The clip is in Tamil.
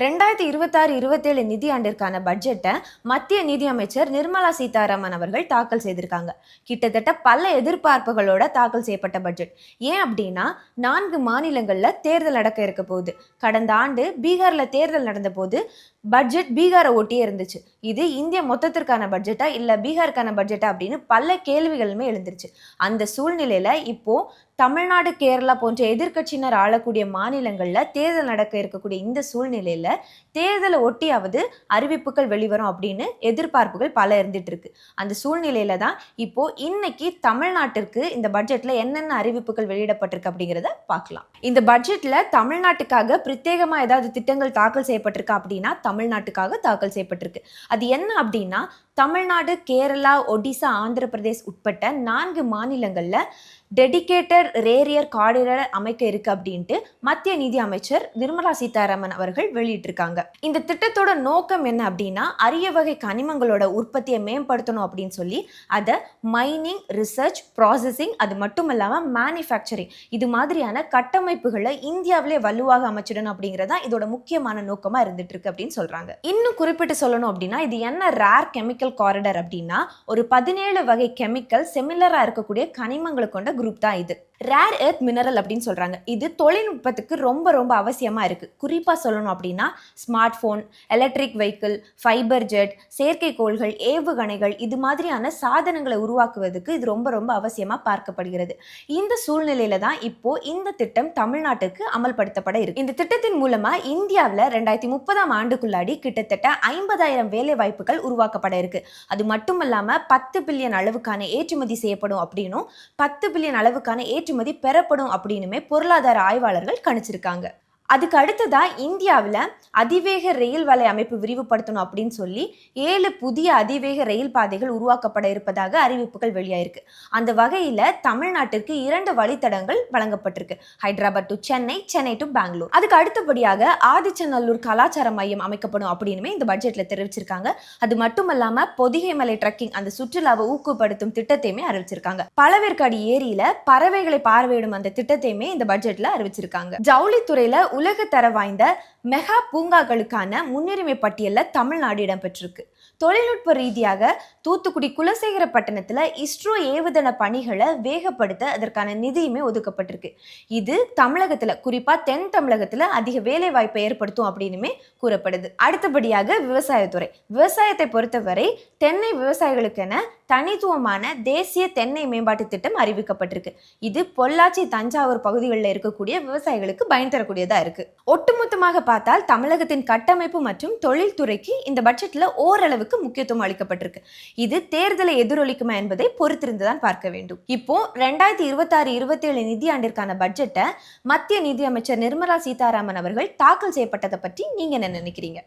ரெண்டாயிரத்தி இருபத்தாறு இருபத்தேழு நிதியாண்டிற்கான பட்ஜெட்டை மத்திய நிதியமைச்சர் நிர்மலா சீதாராமன் அவர்கள் தாக்கல் செய்திருக்காங்க. கிட்டத்தட்ட பல எதிர்பார்ப்புகளோட தாக்கல் செய்யப்பட்ட பட்ஜெட். ஏன் அப்படின்னா நான்கு மாநிலங்களில் தேர்தல் நடக்க இருக்க போகுது. கடந்த ஆண்டு பீகாரில் தேர்தல் நடந்த போது பட்ஜெட் பீகாரை ஒட்டியே இருந்துச்சு. இது இந்திய மொத்தத்திற்கான பட்ஜெட்டா இல்லை பீகாருக்கான பட்ஜெட்டா அப்படின்னு பல கேள்விகளுமே எழுந்துருச்சு. அந்த சூழ்நிலையில் இப்போ தமிழ்நாடு கேரளா போன்ற எதிர்க்கட்சியினர் ஆளக்கூடிய மாநிலங்களில் தேர்தல் நடக்க இருக்கக்கூடிய இந்த சூழ்நிலையில் தேர்தலை ஒட்டியாவது அறிவிப்புகள் வெளிவரும் அப்படின்னு எதிர்பார்ப்புகள் பல இருந்துட்டு இருக்கு. அந்த சூழ்நிலையில தான் இப்போ இன்னைக்கு தமிழ்நாட்டிற்கு இந்த பட்ஜெட்ல என்னென்ன அறிவிப்புகள் வெளியிடப்பட்டிருக்கு அப்படிங்கிறத பார்க்கலாம். இந்த பட்ஜெட்ல தமிழ்நாட்டுக்காக பிரத்யேகமா ஏதாவது திட்டங்கள் தாக்கல் செய்யப்பட்டிருக்கா அப்படின்னா தமிழ்நாட்டுக்காக தாக்கல் செய்யப்பட்டிருக்கு. அது என்ன அப்படின்னா தமிழ்நாடு கேரளா ஒடிசா ஆந்திர பிரதேஷ் உட்பட்ட நான்கு மாநிலங்களில் டெடிகேட்டட் ரேரியர் காரிடர் அமைக்க இருக்கு அப்படின்ட்டு மத்திய நிதி அமைச்சர் நிர்மலா சீதாராமன் அவர்கள் வெளியிட்டிருக்காங்க. இந்த திட்டத்தோட நோக்கம் என்ன அப்படின்னா அரிய வகை கனிமங்களோட உற்பத்தியை மேம்படுத்தணும் அப்படின்னு சொல்லி அதை மைனிங் ரிசர்ச் ப்ராசஸிங் அது மட்டும் இல்லாமல் மேனுஃபேக்சரிங் இது மாதிரியான கட்டமைப்புகளை இந்தியாவிலே வலுவாக அமைச்சிடணும் அப்படிங்கிறதா இதோட முக்கியமான நோக்கமாக இருந்துட்டு இருக்கு அப்படின்னு சொல்றாங்க. இன்னும் குறிப்பிட்டு சொல்லணும் அப்படின்னா இது என்ன ரேர் கெமிக்கல் காரிடர் அப்படின்னா ஒரு பதினேழு வகை கெமிக்கல் செமிலரா இருக்கக்கூடிய கனிமங்களை கொண்ட குரூப் தான் இது. ரேர் எர்த் மினரல் அப்படின்னு சொல்றாங்க. இது தொழில்நுட்பத்துக்கு ரொம்ப ரொம்ப அவசியமா இருக்கு. குறிப்பா சொல்லணும் அப்படின்னா smart phone electric vehicle fibre jet செயற்கைக்கோள்கள் ஏவுகணைகள் இது மாதிரியான சாதனங்களை உருவாக்குவதற்கு இது ரொம்ப ரொம்ப அவசியமா பார்க்கப்படுகிறது. இந்த சூழ்நிலையில தான் இப்போ இந்த திட்டம் தமிழ்நாட்டுக்கு அமல்படுத்தப்பட இருக்கு. இந்த திட்டத்தின் மூலமா இந்தியாவில் ரெண்டாயிரத்தி முப்பதாம் ஆண்டுக்குள்ளாடி கிட்டத்தட்ட ஐம்பதாயிரம் வேலை வாய்ப்புகள் உருவாக்கப்பட இருக்கு. அது மட்டும் இல்லாம பத்து பில்லியன் அளவுக்கான ஏற்றுமதி செய்யப்படும் அப்படின்னும் பத்து பில்லியன் அளவுக்கான ஏற்றுமதி பெறப்படும் அப்படின்னுமே பொருளாதார ஆய்வாளர்கள் கணிச்சிருக்காங்க. அதுக்கு அடுத்ததாக இந்தியாவில் அதிவேக ரயில் வலை அமைப்பு விரிவுபடுத்தணும் அப்படின்னு சொல்லி ஏழு புதிய அதிவேக ரயில் பாதைகள் உருவாக்கப்பட இருப்பதாக அறிவிப்புகள் வெளியாயிருக்கு. அந்த வகையில் தமிழ்நாட்டிற்கு இரண்டு வழித்தடங்கள் வழங்கப்பட்டிருக்கு. Hyderabad to Chennai Chennai to Bangalore. அதுக்கு அடுத்தபடியாக ஆதிச்சநல்லூர் கலாச்சார மையம் அமைக்கப்படும் அப்படின்னுமே இந்த பட்ஜெட்டில் தெரிவிச்சிருக்காங்க. அது மட்டும் இல்லாமல் பொதிகை மலை ட்ரக்கிங் அந்த சுற்றுலாவை ஊக்குப்படுத்தும் திட்டத்தையுமே அறிவிச்சிருக்காங்க. பழவேற்காடு ஏரியில பறவைகளை பார்வையிடும் அந்த திட்டத்தையுமே இந்த பட்ஜெட்ல அறிவிச்சிருக்காங்க. ஜவுளித்துறையில உலக தர வாய்ந்த மெகா பூங்காக்களுக்கான முன்னுரிமை பட்டியலில் தமிழ்நாடு இடம்பெற்றிருக்கு. தொழில்நுட்ப ரீதியாக தூத்துக்குடி குலசேகரப்பட்டினத்தில் இஸ்ரோ ஏவுதள பணிகளை வேகப்படுத்த அதற்கான நிதியுமே ஒதுக்கப்பட்டிருக்கு. இது தமிழகத்தில் குறிப்பாக தென் தமிழகத்தில் அதிக வேலை வாய்ப்பை ஏற்படுத்தும் அப்படின்னுமே கூறப்படுது. அடுத்தபடியாக விவசாயத்துறை. விவசாயத்தை பொறுத்தவரை தென்னை விவசாயிகளுக்கென தனித்துவமான தேசிய தென்னை மேம்பாட்டு திட்டம் அறிவிக்கப்பட்டிருக்கு. இது பொள்ளாச்சி தஞ்சாவூர் பகுதிகளில் இருக்கக்கூடிய விவசாயிகளுக்கு பயன் தரக்கூடியதாக இருக்குது ஒட்டுமொத்தமாக பார்த்தால் தமிழகத்தின் கட்டமைப்பு மற்றும் தொழில்துறைக்கு இந்த பட்ஜெட்டில் ஓரளவு ஓரளவுக்கு முக்கியத்துவம் அளிக்கப்பட்டிருக்கு. இது தேர்தலை எதிரொலிக்குமா என்பதை பொறுத்திருந்துதான் பார்க்க வேண்டும். இப்போ ரெண்டாயிரத்தி இருபத்தாறு இருபத்தேழு நிதியாண்டிற்கான பட்ஜெட்டை மத்திய நிதியமைச்சர் நிர்மலா சீதாராமன் அவர்கள் தாக்கல் செய்யப்பட்டதை பற்றி நீங்க என்ன நினைக்கிறீங்க?